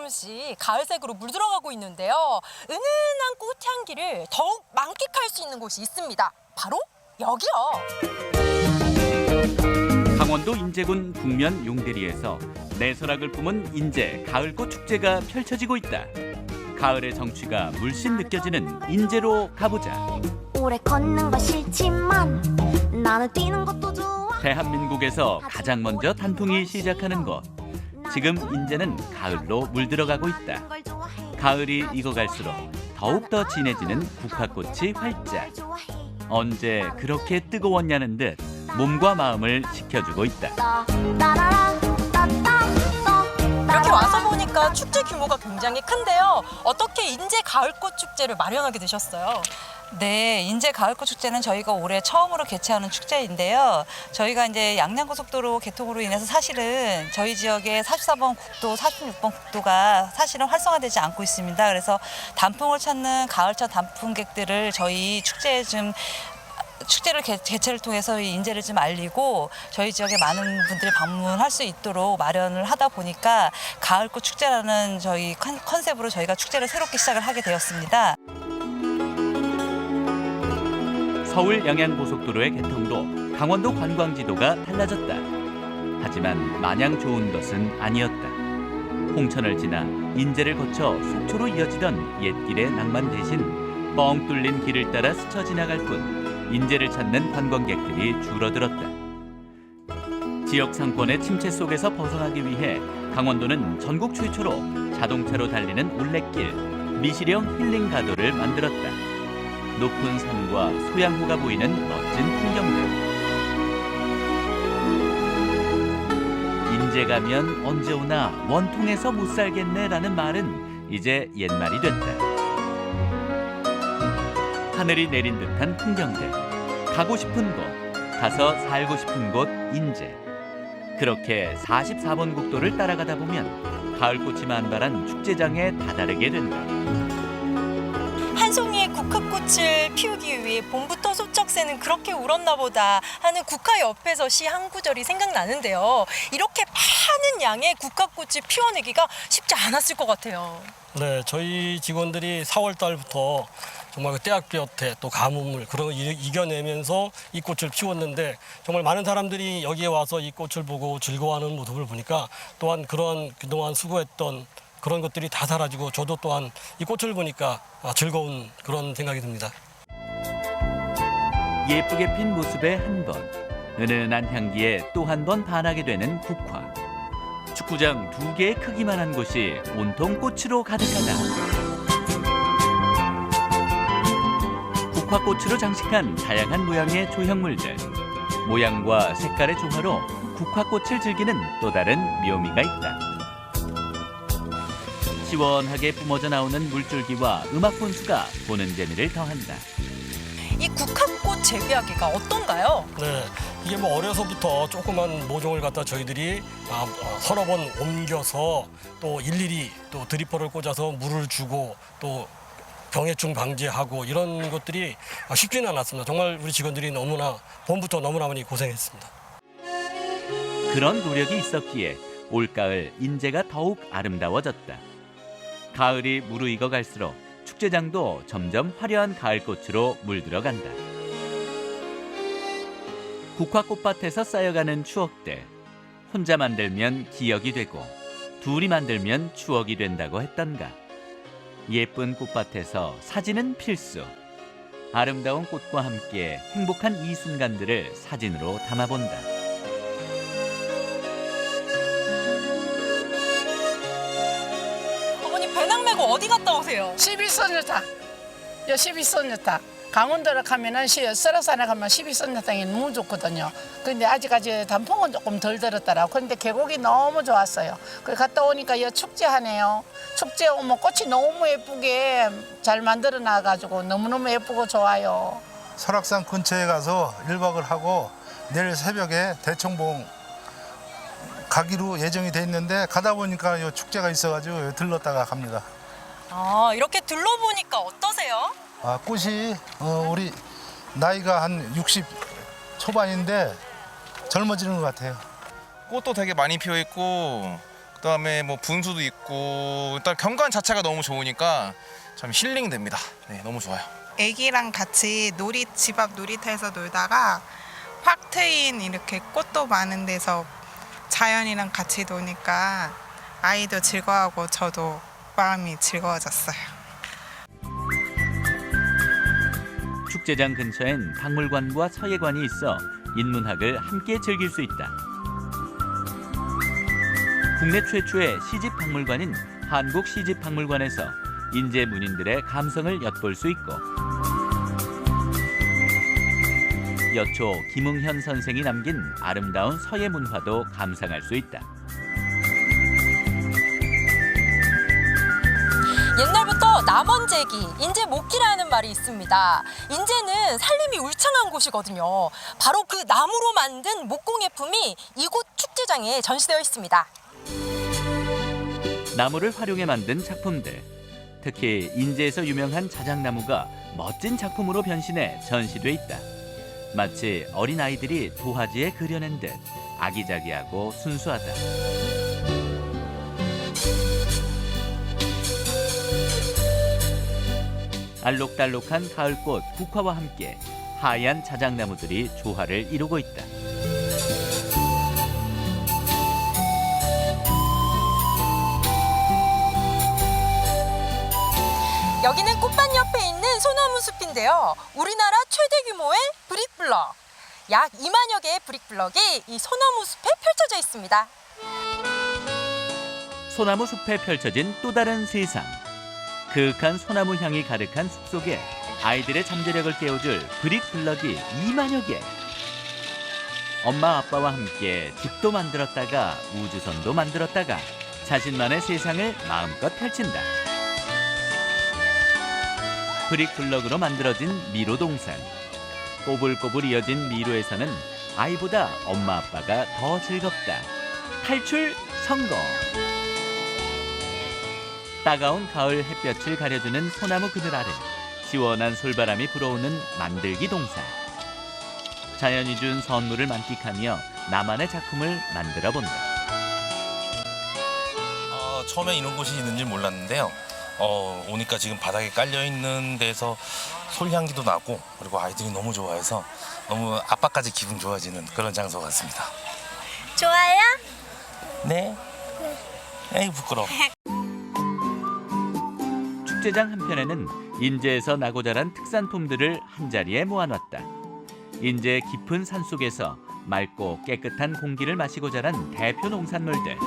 조금씩 가을색으로 물들어가고 있는데요. 은은한 꽃향기를 더욱 만끽할 수 있는 곳이 있습니다. 바로 여기요. 강원도 인제군 북면 용대리에서 내설악을 품은 인제 가을꽃 축제가 펼쳐지고 있다. 가을의 정취가 물씬 느껴지는 인제로 가보자. 오래 걷는 거 싫지만 나는 뛰는 것도 좋아 대한민국에서 가장 먼저 단풍이 시작하는 곳. 지금 인제는 가을로 물들어가고 있다. 가을이 익어갈수록 더욱더 진해지는 국화꽃이 활짝. 언제 그렇게 뜨거웠냐는 듯 몸과 마음을 지켜주고 있다. 이렇게 와서 보니까 축제 규모가 굉장히 큰데요. 어떻게 인제 가을꽃 축제를 마련하게 되셨어요? 네, 인제 가을꽃 축제는 저희가 올해 처음으로 개최하는 축제인데요. 저희가 이제 양양고속도로 개통으로 인해서 사실은 저희 지역의 44번 국도, 46번 국도가 사실은 활성화되지 않고 있습니다. 그래서 단풍을 찾는 가을차 단풍객들을 저희 축제에 좀 축제를 개, 개최를 통해서 이 인재를 좀 알리고 저희 지역에 많은 분들이 방문할 수 있도록 마련을 하다 보니까 가을꽃 축제라는 저희 컨, 컨셉으로 저희가 축제를 새롭게 시작을 하게 되었습니다. 서울 양양고속도로의 개통으로 강원도 관광지도가 달라졌다. 하지만 마냥 좋은 것은 아니었다. 홍천을 지나 인제를 거쳐 속초로 이어지던 옛길의 낭만 대신 뻥 뚫린 길을 따라 스쳐 지나갈 뿐 인제를 찾는 관광객들이 줄어들었다. 지역 상권의 침체 속에서 벗어나기 위해 강원도는 전국 최초로 자동차로 달리는 올레길 미시령 힐링 가도를 만들었다. 높은 산과 소양호가 보이는 멋진 풍경들. 인제 가면 언제 오나 원통에서 못 살겠네라는 말은 이제 옛말이 됐다. 하늘이 내린 듯한 풍경들. 가고 싶은 곳, 가서 살고 싶은 곳 인제. 그렇게 44번 국도를 따라가다 보면 가을꽃이 만발한 축제장에 다다르게 된다. 한 송이의 국화꽃을 피우기 위해 봄부터 소쩍새는 그렇게 울었나 보다 하는 국화 옆에서 시 한 구절이 생각나는데요. 이렇게 많은 양의 국화꽃을 피워내기가 쉽지 않았을 것 같아요. 네, 저희 직원들이 4월 달부터 정말 그 때학볕에 또 가뭄을 그런 걸 이- 이겨내면서 이 꽃을 피웠는데 정말 많은 사람들이 여기에 와서 이 꽃을 보고 즐거워하는 모습을 보니까 또한 그런 그동안 수고했던 그런 것들이 다 사라지고 저도 또한 이 꽃을 보니까 아, 즐거운 그런 생각이 듭니다. 예쁘게 핀 모습에 한 번, 은은한 향기에 또 한 번 반하게 되는 국화. 축구장 두 개의 크기만 한 곳이 온통 꽃으로 가득하다. 국화꽃으로 장식한 다양한 모양의 조형물들. 모양과 색깔의 조화로 국화꽃을 즐기는 또 다른 묘미가 있다. 시원하게 뿜어져 나오는 물줄기와 음악 분수가 보는 재미를 더한다. 이 국화꽃 재배하기가 어떤가요? 네, 이게 뭐 어려서부터 조그만 모종을 갖다 저희들이 아, 어, 서너 번 옮겨서 또 일일이 또 드리퍼를 꽂아서 물을 주고 또 병해충 방지하고 이런 것들이 아, 쉽지는 않았습니다. 정말 우리 직원들이 너무나 봄부터 너무나 많이 고생했습니다. 그런 노력이 있었기에 올가을 인제가 더욱 아름다워졌다. 가을이 무르익어 갈수록 축제장도 점점 화려한 가을꽃으로 물들어간다. 국화꽃밭에서 쌓여가는 추억들. 혼자 만들면 기억이 되고 둘이 만들면 추억이 된다고 했던가. 예쁜 꽃밭에서 사진은 필수. 아름다운 꽃과 함께 행복한 이 순간들을 사진으로 담아본다. 갔다 오세요? 12선녀탕. 요 12선녀탕. 강원도로 가면은 시- 설악산에 가면 12선녀탕이 너무 좋거든요. 근데 아직까지 단풍은 조금 덜 들었더라고. 근데 계곡이 너무 좋았어요. 그 갔다 오니까 여 축제하네요. 축제 오면 꽃이 너무 예쁘게 잘 만들어 놔가지고 너무너무 예쁘고 좋아요. 설악산 근처에 가서 1박을 하고 내일 새벽에 대청봉 가기로 예정이 돼 있는데 가다 보니까 요 축제가 있어가지고 들렀다가 갑니다. 아, 이렇게 둘러보니까 어떠세요? 아, 꽃이 어, 우리 나이가 한 60 초반인데 젊어지는 것 같아요. 꽃도 되게 많이 피어 있고 그다음에 뭐 분수도 있고 일단 경관 자체가 너무 좋으니까 참 힐링 됩니다. 네, 너무 좋아요. 애기랑 같이 놀이 집 앞 놀이터에서 놀다가 확 트인 이렇게 꽃도 많은 데서 자연이랑 같이 노니까 아이도 즐거워하고 저도 마음이 즐거워졌어요. 축제장 근처엔 박물관과 서예관이 있어 인문학을 함께 즐길 수 있다. 국내 최초의 시집 박물관인 한국 시집 박물관에서 인재 문인들의 감성을 엿볼 수 있고 여초 김웅현 선생이 남긴 아름다운 서예 문화도 감상할 수 있다. 남원제기, 인제 못기라는 말이 있습니다. 인제는 살림이 울창한 곳이거든요. 바로 그 나무로 만든 목공예품이 이곳 축제장에 전시되어 있습니다. 나무를 활용해 만든 작품들. 특히 인제에서 유명한 자작나무가 멋진 작품으로 변신해 전시돼 있다. 마치 어린 아이들이 도화지에 그려낸 듯 아기자기하고 순수하다. 알록달록한 가을꽃 국화와 함께 하얀 자작나무들이 조화를 이루고 있다. 여기는 꽃밭 옆에 있는 소나무 숲인데요. 우리나라 최대 규모의 브릭블럭. 약 2만여 개의 브릭블럭이 이 소나무 숲에 펼쳐져 있습니다. 소나무 숲에 펼쳐진 또 다른 세상. 그윽한 소나무 향이 가득한 숲속에 아이들의 잠재력을 깨워줄 브릭 블럭이 2만여 개. 엄마 아빠와 함께 집도 만들었다가 우주선도 만들었다가 자신만의 세상을 마음껏 펼친다. 브릭 블럭으로 만들어진 미로 동산. 꼬불꼬불 이어진 미로에서는 아이보다 엄마 아빠가 더 즐겁다. 탈출 성공! 따가운 가을 햇볕을 가려주는 소나무 그늘 아래 시원한 솔바람이 불어오는 만들기 동산. 자연이 준 선물을 만끽하며 나만의 작품을 만들어 본다. 어, 처음에 이런 곳이 있는지 몰랐는데요. 어, 오니까 지금 바닥에 깔려 있는 데서 솔향기도 나고 그리고 아이들이 너무 좋아해서 너무 아빠까지 기분 좋아지는 그런 장소 같습니다. 좋아요? 네? 에이 부끄러워. 축제장 한편에는 인제에서 나고 자란 특산품들을 한자리에 모아놨다. 인제 깊은 산 속에서 맑고 깨끗한 공기를 마시고 자란 대표 농산물들.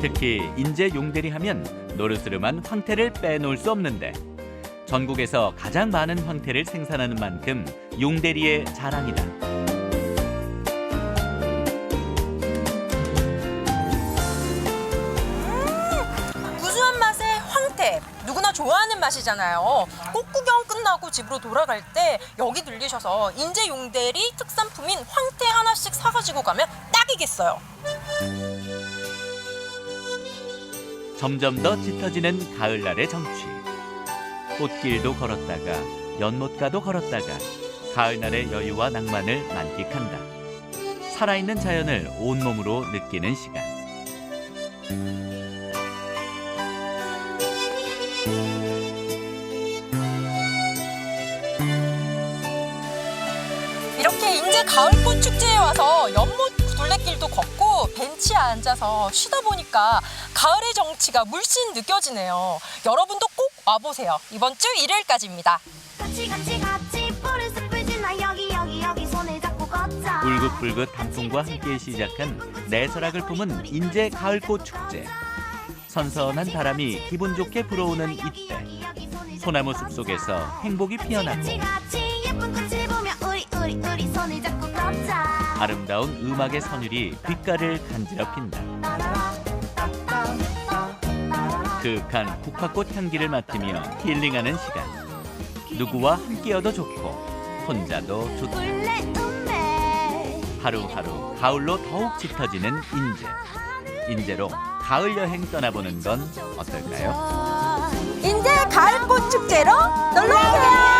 특히 인제 용대리 하면 노르스름한 황태를 빼놓을 수 없는데 전국에서 가장 많은 황태를 생산하는 만큼 용대리의 자랑이다. 좋아하는 맛이잖아요. 꽃 구경 끝나고 집으로 돌아갈 때 여기 들리셔서 인제 용대리 특산품인 황태 하나씩 사가지고 가면 딱이겠어요. 점점 더 짙어지는 가을날의 정취. 꽃길도 걸었다가 연못가도 걸었다가 가을날의 여유와 낭만을 만끽한다. 살아있는 자연을 온몸으로 느끼는 시간. 벤치에 앉아서 쉬다 보니까 가을의 정취가 물씬 느껴지네요. 여러분도 꼭 와보세요. 이번 주 일요일까지입니다. 같이 같이 같이 뿔을 숲을 지나 여기 여기 여기 손을 잡고 걷자 울긋불긋 단풍과 함께 시작한 내설악을 품은 인제 가을꽃 축제. 선선한 바람이 기분 좋게 불어오는 이때 소나무 숲 속에서 행복이 피어나고 같이 같이 아름다운 음악의 선율이 귓가를 간지럽힌다. 그윽한 국화꽃 향기를 맡으며 힐링하는 시간. 누구와 함께여도 좋고 혼자도 좋다. 하루하루 가을로 더욱 짙어지는 인제. 인제로 가을 여행 떠나보는 건 어떨까요? 인제 가을꽃 축제로 놀러 오세요.